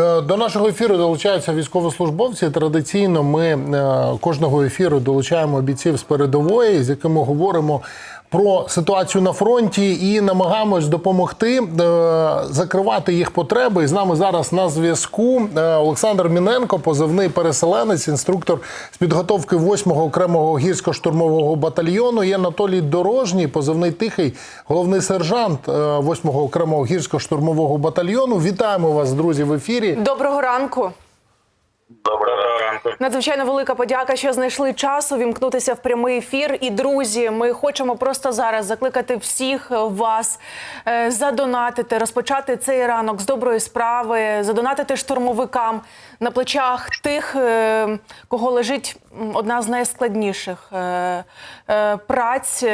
Е, До нашого ефіру долучаються військовослужбовці. Традиційно ми е, кожного ефіру долучаємо бійців з передової, з якими говоримо про ситуацію на фронті і намагаємось допомогти е, закривати їх потреби. І з нами зараз на зв'язку Олександр Міненко, позивний переселенець, інструктор з підготовки 8-го окремого гірсько-штурмового батальйону. І Анатолій Дорожній, позивний тихий, головний сержант е, 8-го окремого гірсько-штурмового батальйону. Вітаємо вас, друзі, в ефірі. Доброго ранку. Доброго ранку. Надзвичайно велика подяка, що знайшли час увімкнутися в прямий ефір. І друзі, ми хочемо просто зараз закликати всіх вас е, задонатити, розпочати цей ранок з доброї справи, задонатити штурмовикам на плечах тих, е, кого лежить одна з найскладніших е, е, праць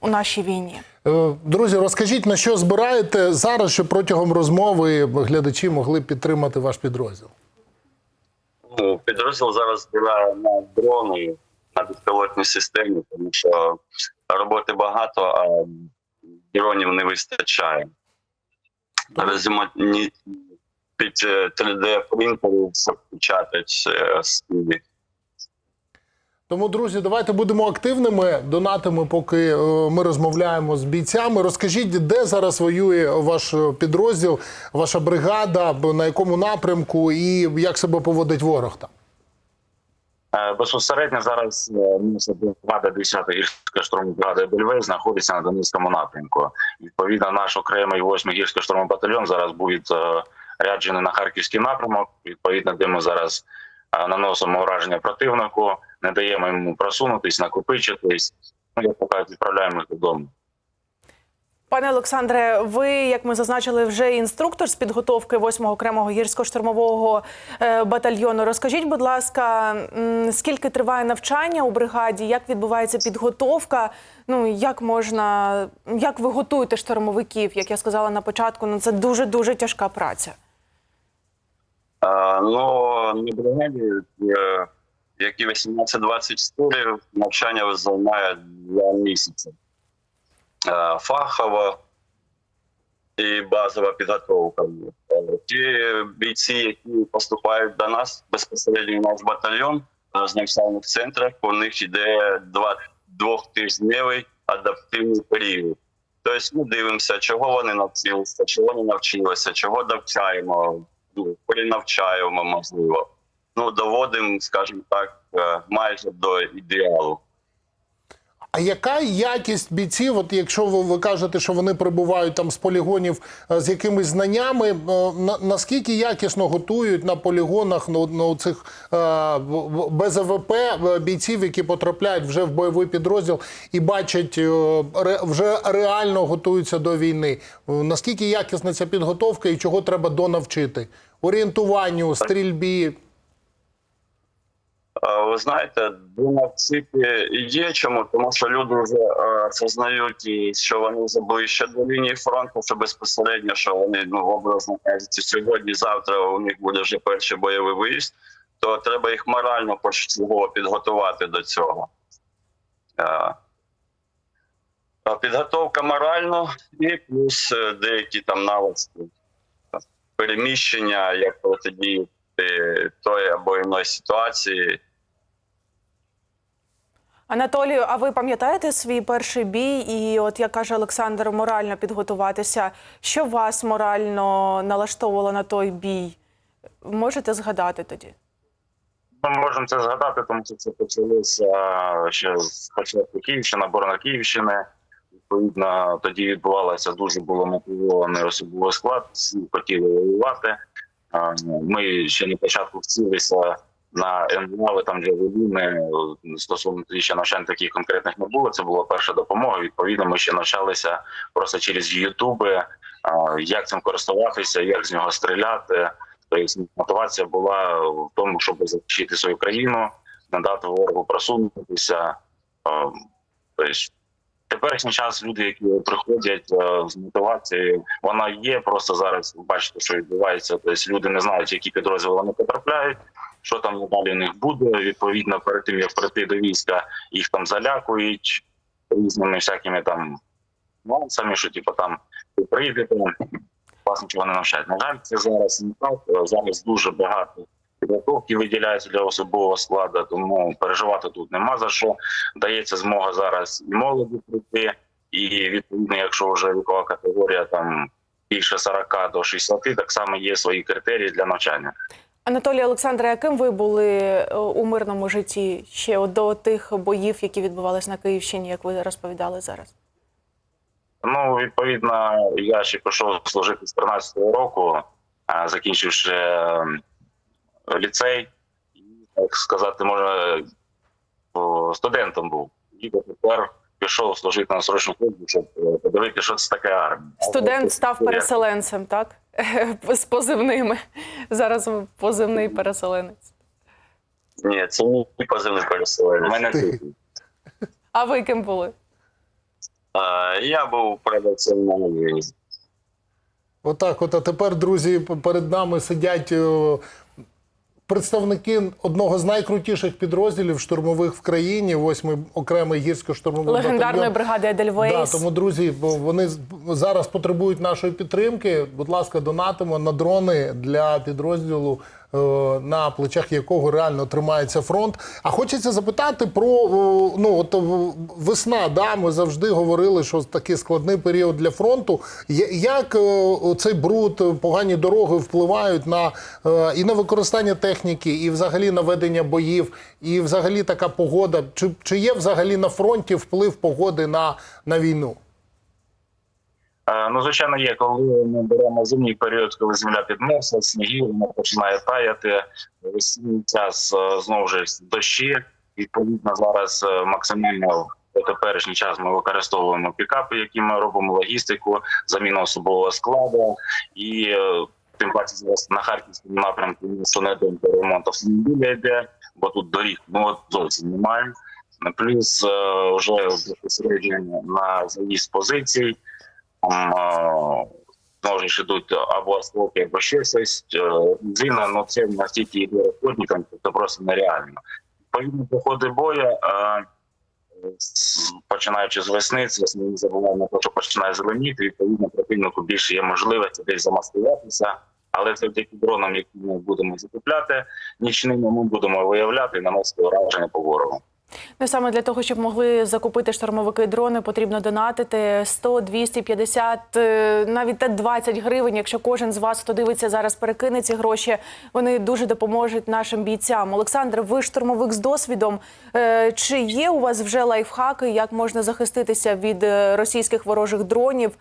у нашій війні. Е, Друзі, розкажіть, на що збираєте зараз, щоб протягом розмови глядачі могли підтримати ваш підрозділ? Ну, Підрозділ зараз збирає на дрони, на безпілотні системи, тому що роботи багато, а дронів не вистачає. Веземо ні- під 3D принтери все. Тому, друзі, давайте будемо активними. Донатимо, поки е, ми розмовляємо з бійцями. Розкажіть, де зараз воює ваш е, підрозділ, ваша бригада, на якому напрямку і як себе поводить ворог там? Е, Безпосередньо зараз е, наша бригада 10-ї гірської штурмової бригади Бельвей знаходиться на Донецькому напрямку. Відповідно, наш окремий 8-й гірський штурмовий батальйон зараз буде е, ряджений на харківський напрямок. Відповідно, де ми зараз е, наносимо враження противнику, не даємо йому просунутись, накопичитись. Ну, як поки відправляємо додому. Пане Олександре, ви, як ми зазначили, вже інструктор з підготовки 8-го окремого гірсько-штурмового е, батальйону. Розкажіть, будь ласка, скільки триває навчання у бригаді, як відбувається підготовка? Ну як можна, як ви готуєте штурмовиків? Як я сказала на початку, ну це дуже дуже тяжка праця. Е, Ну, на бригаді, які 18-24, навчання займає два місяці. Е, Фахова і базова підготовка. Ті бійці, які поступають до нас безпосередньо наш батальйон е, з навчальних центрах, у них йде двохтижневий адаптивний період. Тобто ми дивимося, чого вони навчилися, чого не навчилися, чого навчаємо, ну, перенавчаємо, можливо. Ну, доводимо, скажімо так, е, майже до ідеалу. А яка якість бійців? От якщо ви, ви кажете, що вони прибувають там з полігонів е, з якимись знаннями, е, на, наскільки якісно готують на полігонах на, на цих е, без АВП бійців, які потрапляють вже в бойовий підрозділ і бачать, е, вже реально готуються до війни? Наскільки якісна ця підготовка і чого треба донавчити? Орієнтуванню, стрільбі. Е, Ви знаєте, думав, цифри є чому, тому що люди вже е, зазнають, і що вони вже ближче до лінії фронту, що безпосередньо, що вони ну образно сьогодні, завтра у них буде вже перший бойовий виїзд, то треба їх морально почергово підготувати до цього. Е, Підготовка морально і плюс е, деякі там навички переміщення, як протидіяти тої або іної ситуації. Анатолію, а ви пам'ятаєте свій перший бій? І от як каже Олександр, морально підготуватися. Що вас морально налаштовувало на той бій? Можете згадати тоді? Ми можемо це згадати, тому що це почалося ще з початку Київщини, оборона Київщини. Відповідно, тоді відбувалося дуже було мотивований особовий склад, всі хотіли воювати. Ми ще на початку вцілися на МВА, там де воюємо. Стосовно ще навчань таких конкретних не було. Це була перша допомога. Відповідно, ми ще навчалися просто через Ютуби, як цим користуватися, як з нього стріляти. Тобто мотивація була в тому, щоб захищити свою країну, надати ворогу просунутися. Е, Тобто, теперішній час люди, які приходять е, з мотивацією, вона є. Просто зараз бачите, що відбувається. Тобто люди не знають, які підрозділи вони потрапляють, що там надалі у них буде. Відповідно, перед тим як прийти до війська, їх там залякують різними всякими там нюансами, що типу там прийдете, вас нічого не навчають. На жаль, це зараз не так. Е, Зараз дуже багато підготовки виділяється для особового складу, тому переживати тут нема за що. Дається змога зараз і молоді прийти, і відповідно, якщо вже вікова категорія там більше 40 до 60, так само є свої критерії для навчання. Анатолій Олександре, яким ви були е, у мирному житті ще до тих боїв, які відбувалися на Київщині, як ви розповідали зараз? Ну, відповідно, я ще пішов служити з 13-го року, закінчивши е, ліцей, і, так сказати, може, студентом був. І тепер пішов служити на срочну службу, щоб е, подивитися, що це таке армія. Студент став переселенцем, так? З позивними. Зараз позивний переселенець. Ні, це не позивний переселенець. мене. А ви ким були? А, Я був Продавцем на Львові. Отак, от а тепер, друзі, перед нами сидять представники одного з найкрутіших підрозділів штурмових в країні, 8-й окремий гірсько-штурмовий Легендарної бригади бригади Да, тому, друзі, вони зараз потребують нашої підтримки. Будь ласка, донатимо на дрони для підрозділу, на плечах якого реально тримається фронт. А хочеться запитати про ну от весна. Да, ми завжди говорили, що такий складний період для фронту. Як е, цей бруд, е, погані дороги впливають на е, і на використання техніки, і взагалі на ведення боїв, і взагалі така погода? Чи, чи є взагалі на фронті вплив погоди на, на війну? Е, Ну, звичайно, є, коли ми беремо зимній період, коли земля підмерзла, снігів, вона починає таяти, весінній час е, знову ж дощі. Відповідно, зараз е, максимально в теперішній час ми використовуємо пікапи, які ми робимо логістику, заміну особового складу і тим паче зараз на харківському напрямку сонедом ремонт автомобіля йде, бо тут доріг ну зовсім немає. Плюс вже безпосередньо на заїзд позицій. Там знову йдуть або осколки, або ще щось. Е, Зина, ну це настільки йде розходникам, це просто нереально. Відповідно, походи бою, е, починаючи з весни, це не забуваємо що починає зеленіти, відповідно, противнику більше є можливості десь замаскуватися. Але завдяки дронам, які ми будемо закупляти, нічними ми будемо виявляти і наносити ураження по ворогу. Ну, саме для того, щоб могли закупити штурмовики дрони, потрібно донатити 100, 250, е, навіть те 20 гривень. Якщо кожен з вас, хто дивиться зараз, перекине ці гроші, вони дуже допоможуть нашим бійцям. Олександр, ви штурмовик з досвідом. Е, Чи є у вас вже лайфхаки, як можна захиститися від е, російських ворожих дронів?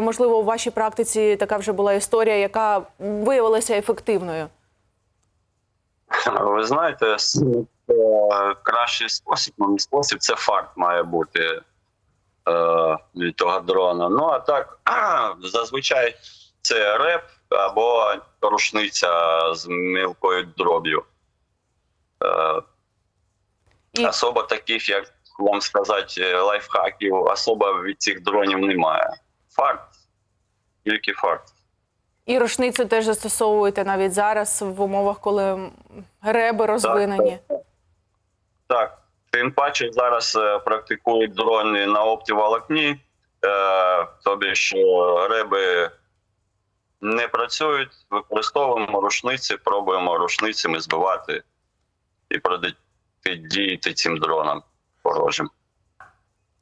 Можливо, у вашій практиці така вже була історія, яка виявилася ефективною. Ви знаєте, кращий спосіб, ну спосіб, це факт має бути е, від того дрона. Ну а так, зазвичай це реп або рушниця з мілкою дроб'ю. Е, І Особо таких, як вам сказати, лайфхаків, особо від цих дронів немає. Факт. Тільки факт. І рушницю теж застосовуєте навіть зараз в умовах, коли реби розвинені. Так, тим паче зараз е, практикують дрони на оптіволокні, е, тобі що реби не працюють, використовуємо рушниці, пробуємо рушницями збивати і протидіяти цим дронам ворожим.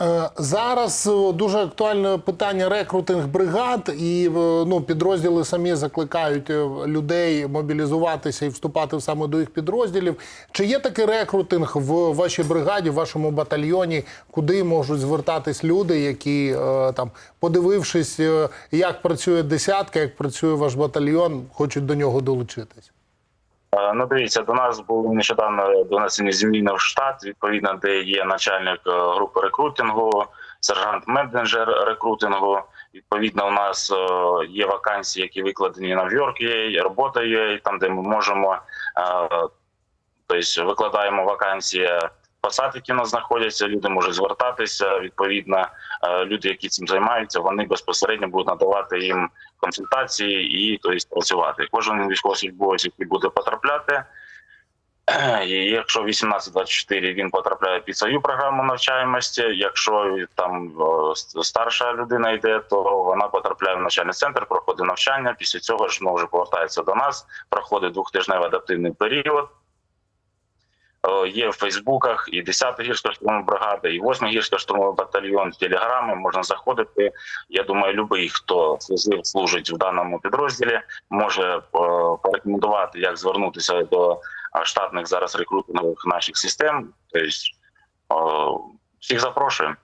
Е, Зараз е, дуже актуальне питання рекрутинг бригад, і е, ну, підрозділи самі закликають людей мобілізуватися і вступати саме до їх підрозділів. Чи є такий рекрутинг в вашій бригаді, в вашому батальйоні, куди можуть звертатись люди, які там, подивившись, як працює десятка, як працює ваш батальйон, хочуть до нього долучитись? Е, Ну, дивіться, до нас були нещодавно донесені зміни в штат, відповідно, де є начальник е, групи рекрутингу, сержант-менеджер рекрутингу. Відповідно, у нас е, є вакансії, які викладені на Work.ua, робота є, там, де ми можемо, тобто викладаємо вакансії посад, які у нас знаходяться, люди можуть звертатися. Відповідно, е, люди, які цим займаються, вони безпосередньо будуть надавати їм консультації і тобто, працювати. Кожен військовослужбовець, який буде потрапляти, І якщо 18-24 він потрапляє під свою програму навчаємості, якщо там старша людина йде, то вона потрапляє в навчальний центр, проходить навчання. Після цього ж вже повертається до нас, проходить двохтижневий адаптивний період. О, Є в Фейсбуках і 10-та гірська штурмова бригада, і 8-й гірська штурмовий батальйон, телеграми можна заходити. Я думаю, любий, хто служив, служить в даному підрозділі, може е, порекомендувати, як звернутися до е, штатних зараз рекрутингових наших систем. Тобто е, всіх запрошуємо.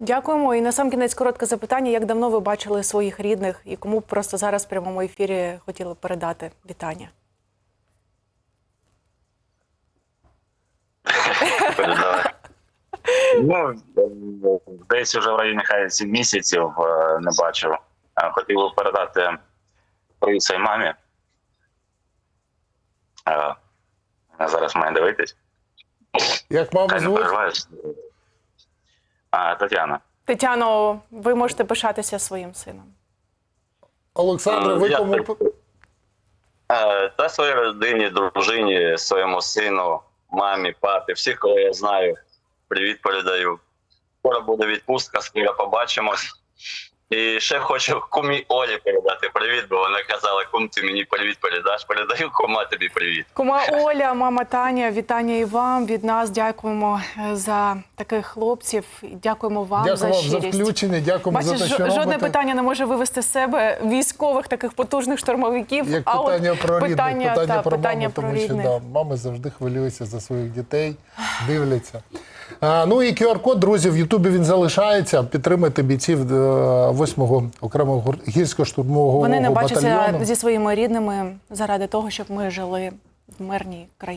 Дякуємо. І на сам кінець коротке запитання: як давно ви бачили своїх рідних і кому просто зараз в прямому ефірі хотіли передати вітання? Ну десь уже в районі хай 7 місяців е, не бачив. Е, Хотів би передати привіт своїй мамі. Е, Вона зараз має дивитись. Як маму Хай звуть? А, Тетяна. Тетяно, ви можете пишатися своїм сином. Олександре, ви кому Та своїй родині, дружині, своєму сину, мамі, папі, всіх, кого я знаю, привіт передаю. Скоро буде відпустка, скоро побачимось. І ще хочу кумі Олі передати привіт, бо вона казала, кум, ти мені привіт передаш. Передаю кума тобі привіт. Кума Оля, мама Таня, вітання і вам від нас. Дякуємо е, за таких хлопців. Дякуємо вам Дякую за вам за включення, дякуємо Бачиш, за те, що жо- жодне робите. питання не може вивести з себе військових таких потужних штурмовиків. Як а питання от про рідних, питання, питання, та, про питання маму, про тому що да, мами завжди хвилюються за своїх дітей, дивляться. А, ну і QR-код, друзі, в Ютубі він залишається. Підтримайте бійців 8-го окремого гур- гірсько-штурмового Вони не бачаться зі своїми рідними заради того, щоб ми жили в мирній країні.